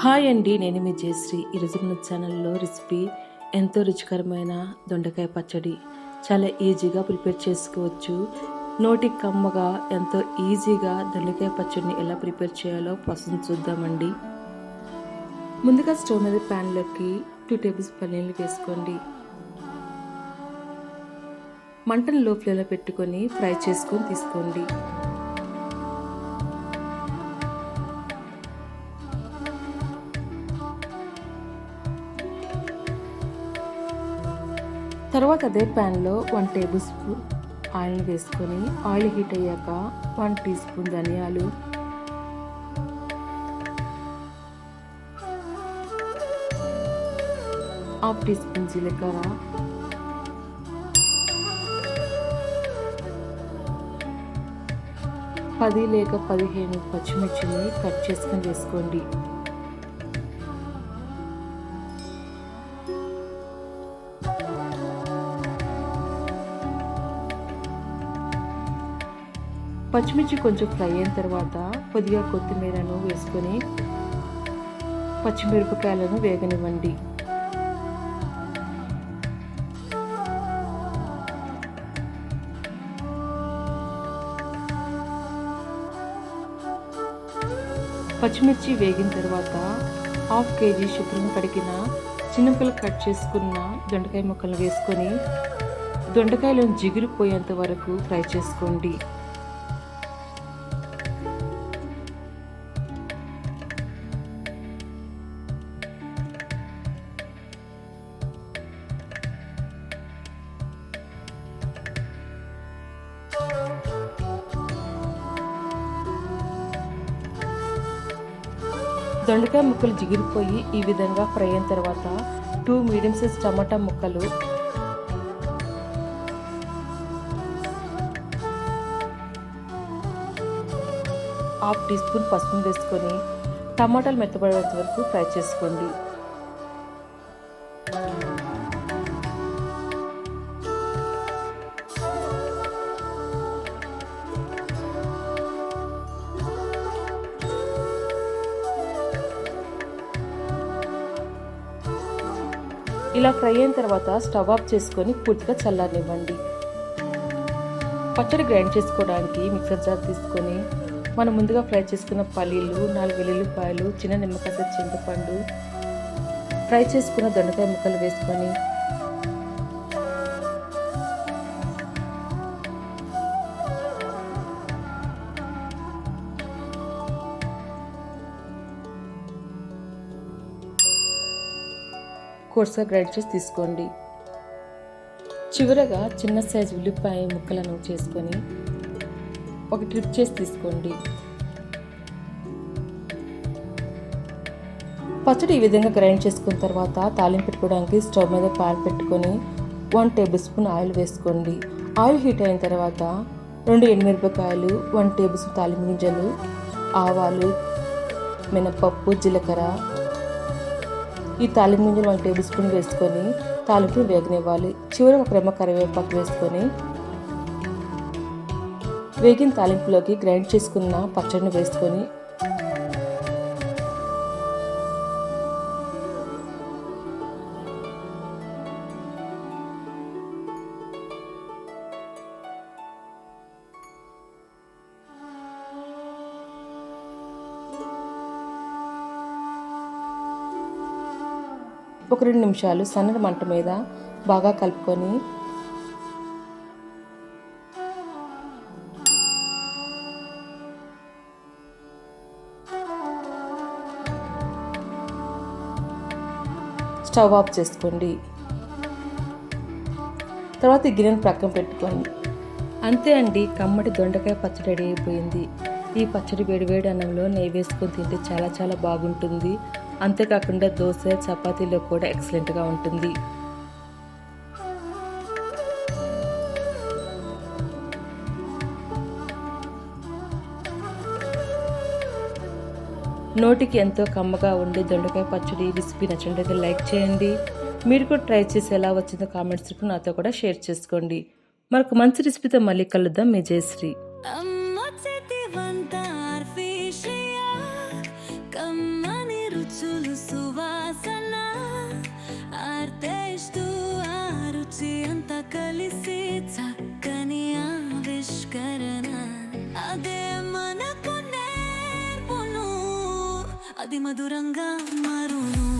Hi అండి నేను మీ జయశ్రీ. ఈరోజు మన ఛానల్లో రెసిపీ ఎంతో రుచికరమైన దొండకాయ పచ్చడి. చాలా ఈజీగా ప్రిపేర్ చేసుకోవచ్చు. నోటి కమ్మగా ఎంతో ఈజీగా దొండకాయ పచ్చడిని ఎలా ప్రిపేర్ చేయాలో ప్రాసెస్ చూద్దామండి. ముందుగా స్టవ్ మీద ప్యాన్లోకి టూ టేబుల్ స్పూన్ నీళ్ళు వేసుకోండి. మంటను లో ఫ్లేమ్లో పెట్టుకొని ఫ్రై చేసుకొని తీసుకోండి. తర్వాత అదే ప్యాన్లో వన్ టేబుల్ స్పూన్ ఆయిల్ వేసుకొని ఆయిల్ హీట్ అయ్యాక వన్ టీ స్పూన్ ధనియాలు. హాఫ్ టీ స్పూన్ జీలకర్ర. పది లేక పదిహేను పచ్చిమిర్చిని కట్ చేసుకొని వేసుకోండి. పచ్చిమిర్చి కొంచెం ఫ్రై అయిన తర్వాత కొద్దిగా కొత్తిమీరను వేసుకొని పచ్చిమిరపకాయలను వేగనివ్వండి. పచ్చిమిర్చి వేగిన తర్వాత హాఫ్ కేజీ శుభ్రం కడిగిన చిన్నపిల్ల కట్ చేసుకున్న దొండకాయ ముక్కలు వేసుకొని దొండకాయలను జిగిరిపోయేంత వరకు ఫ్రై చేసుకోండి. దొండకాయ ముక్కలు జిగిరిపోయి ఈ విధంగా ఫ్రై అయిన తర్వాత టూ మీడియం సైజ్ టమాటా ముక్కలు. హాఫ్ టీ స్పూన్ పసుపు వేసుకొని టమాటాలు మెత్తబడేంత వరకు ఫ్రై చేసుకోండి. ఇలా ఫ్రై అయిన తర్వాత స్టవ్ ఆఫ్ చేసుకొని పూర్తిగా చల్లారనివ్వండి. పచ్చడి గ్రైండ్ చేసుకోవడానికి మిక్సర్ జార్ తీసుకొని మనం ముందుగా ఫ్రై చేసుకున్న పల్లీలు నాలుగు వెల్లుల్లిపాయలు చిన్న నిమ్మకాయ చింతపండు ఫ్రై చేసుకున్న దొండకాయ ముక్కలు వేసుకొని కోర్స్గా గ్రైండ్ చేసి తీసుకోండి. చివరగా చిన్న సైజు ఉల్లిపాయ ముక్కలను చేసుకొని ఒక ట్రిప్ చేసి తీసుకోండి. పచ్చడి ఈ విధంగా గ్రైండ్ చేసుకున్న తర్వాత తాలింపు పెట్టుకోవడానికి స్టవ్ మీద పాన్ పెట్టుకొని వన్ టేబుల్ స్పూన్ ఆయిల్ వేసుకోండి. ఆయిల్ హీట్ అయిన తర్వాత రెండు ఎండుమిరపకాయలు వన్ టేబుల్ స్పూన్ తాలింపు గింజలు ఆవాలు మినపప్పు జీలకర్ర ఈ తాలింపు గింజలు వన్ టేబుల్ స్పూన్ వేసుకొని తాలింపును వేగనివ్వాలి. చివరి ఒక రెమ్మ కరివేపాకు వేసుకొని వేగిన తాలింపులోకి గ్రైండ్ చేసుకున్న పచ్చడిని వేసుకొని ఒక రెండు నిమిషాలు సన్నని మంట మీద బాగా కలుపుకొని స్టవ్ ఆఫ్ చేసుకోండి. తర్వాత ఈ గిన్నెను ప్రక్కన పెట్టుకోండి. అంతే అండి కమ్మటి దొండకాయ పచ్చడి రెడీ అయిపోయింది. ఈ పచ్చడి వేడి వేడి అన్నంలో నెయ్యి వేసుకొని తింటే చాలా చాలా బాగుంటుంది. అంతేకాకుండా దోశ చపాతీలో కూడా ఎక్సలెంట్గా ఉంటుంది. నోటికి ఎంతో కమ్మగా ఉండే దొండకాయ పచ్చడి రెసిపీ నచ్చినట్లయితే లైక్ చేయండి. మీరు కూడా ట్రై చేసి ఎలా వచ్చిందో కామెంట్స్ నాతో కూడా షేర్ చేసుకోండి. మరొక మంచి రెసిపీతో మళ్ళీ కలుద్దాం. మీ జయశ్రీ. ఆవేశిస్తూ ఆ రుచి కలిసి చక్కని ఆవిష్కరణ. అదే మనకు నేర్పును అది మధురంగా మారును.